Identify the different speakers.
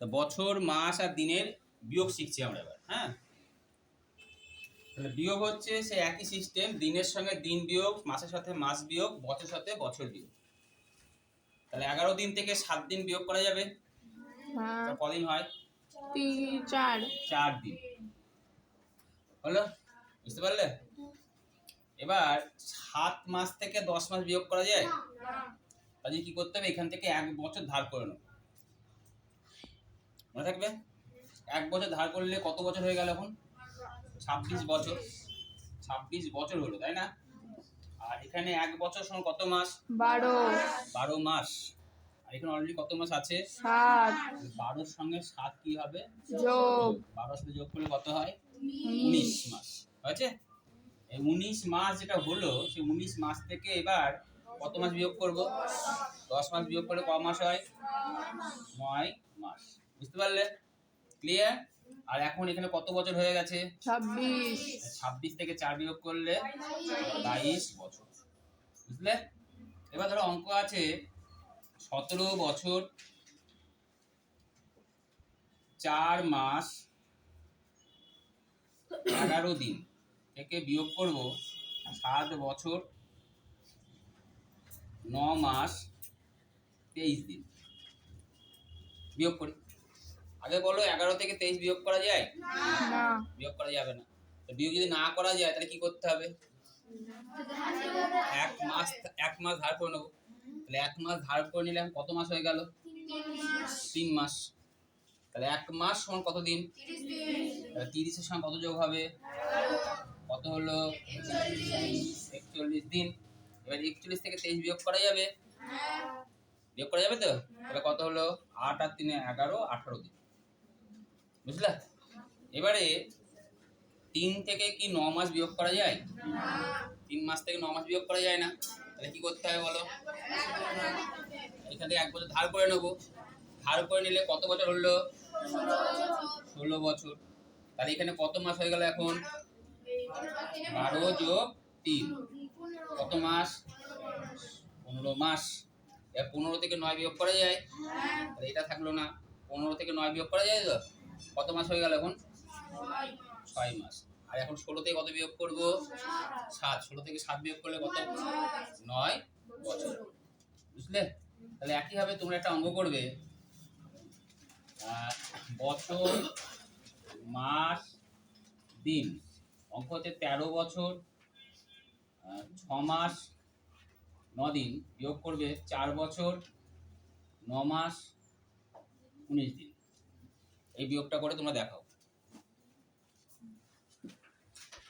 Speaker 1: তা বছর মাস আর দিনের বিয়োগ শিখছি আমরা এবার হ্যাঁ? তাহলে বিয়োগ হচ্ছে সে একই সিস্টেম দিনের সঙ্গে দিন বিয়োগ মাসের সাথে মাস বিয়োগ বছরের সাথে বছর বিয়োগ। তাহলে এগারো দিন থেকে সাত দিন বিয়োগ করা যাবে।
Speaker 2: হ্যাঁ।
Speaker 1: কদিন হয়?
Speaker 2: চার।
Speaker 1: চার দিন। হলো? বুঝতে পারলে? এবার সাত মাস থেকে দশ মাস বিয়োগ করা যায়? তাহলে কি করতে হবে? এখান থেকে এক বছর ধার করে নেব। মনে থাকবে? এক বছর ধার করলে কত বছর হয়ে গেল এখন? ছাব্বিশ বছর। ছাব্বিশ বছর হলো তাই না? আর এখানে এক বছর সময় কত মাস?
Speaker 2: বারো।
Speaker 1: বারো মাস। আর এখানে অলরেডি কত মাস আছে?
Speaker 2: সাত।
Speaker 1: বারোর সঙ্গে সাত কি হবে?
Speaker 2: যোগ।
Speaker 1: বারোর সাথে যোগ করলে কত হয়? উনিশ মাস। হয়েছে? এই উনিশ মাস যেটা হলো সেই উনিশ মাস থেকে এবার কত মাস বিয়োগ করব? দশ মাস বিয়োগ করলে ক মাস হয়? নয় মাস। বুঝতে পারলে? ক্লিয়ার আর এখন এখানে কত বছর হয়ে গেছে?
Speaker 2: ছাব্বিশ।
Speaker 1: ছাব্বিশ থেকে চার বিয়োগ করলে বাইশ বছর। বুঝলে? এবার ধরো অঙ্ক আছে সতেরো বছর চার মাস এগারো দিন। থেকে বিয়োগ করব সাত বছর ন মাস তেইশ দিন। বিয়োগ করি। আগে বলো এগারো থেকে তেইশ বিয়োগ করা যায়? বিয়োগ করা যাবে না। তো বিয়োগ যদি না করা যায় তাহলে কি করতে হবে? এক মাস এক মাস ধার করে নেব। তাহলে এক মাস ধার করে নিলে এখন কত মাস হয়ে গেল? তিন মাস। তাহলে এক মাস সমান কত দিন? তিরিশের সঙ্গে কত যোগ হবে? কত হলো? একচল্লিশ দিন। এবার একচল্লিশ থেকে তেইশ বিয়োগ করা যাবে? বিয়োগ করা যাবে তো? তাহলে কত হলো? আট আর তিনে এগারো আঠারো দিন। বুঝলা? এবারে তিন থেকে কি ন মাস বিয়োগ করা যায়? তিন মাস থেকে ন মাস বিয়োগ করা যায় না? তাহলে কি করতে হবে বলো? এখান থেকে এক বছর ধার করে নেব। ধার করে নিলে কত বছর হলো? ষোলো বছর। তাহলে এখানে কত মাস হয়ে গেল এখন? বারো যোগ তিন। কত মাস? পনেরো মাস। এবার পনেরো থেকে নয় বিয়োগ করা যায়? তাহলে এটা থাকল না। পনেরো থেকে নয় বিয়োগ করা যায় তো? কত মাস হয়ে গেল এখন? ছয় মাস। আর এখন ষোলো থেকে কত বিয়োগ করব? সাত। ষোলো থেকে সাত বিয়োগ করলে কত? নয় বছর। বুঝলে? তাহলে একইভাবে তোমরা একটা অঙ্ক করবে। বছর, মাস, দিন। অঙ্ক হচ্ছে তেরো বছর ছ মাস, ন দিন। বিয়োগ করবে চার বছর, ন মাস, উনিশ দিন। এই বিয়োগটা করে তোমরা দেখাও।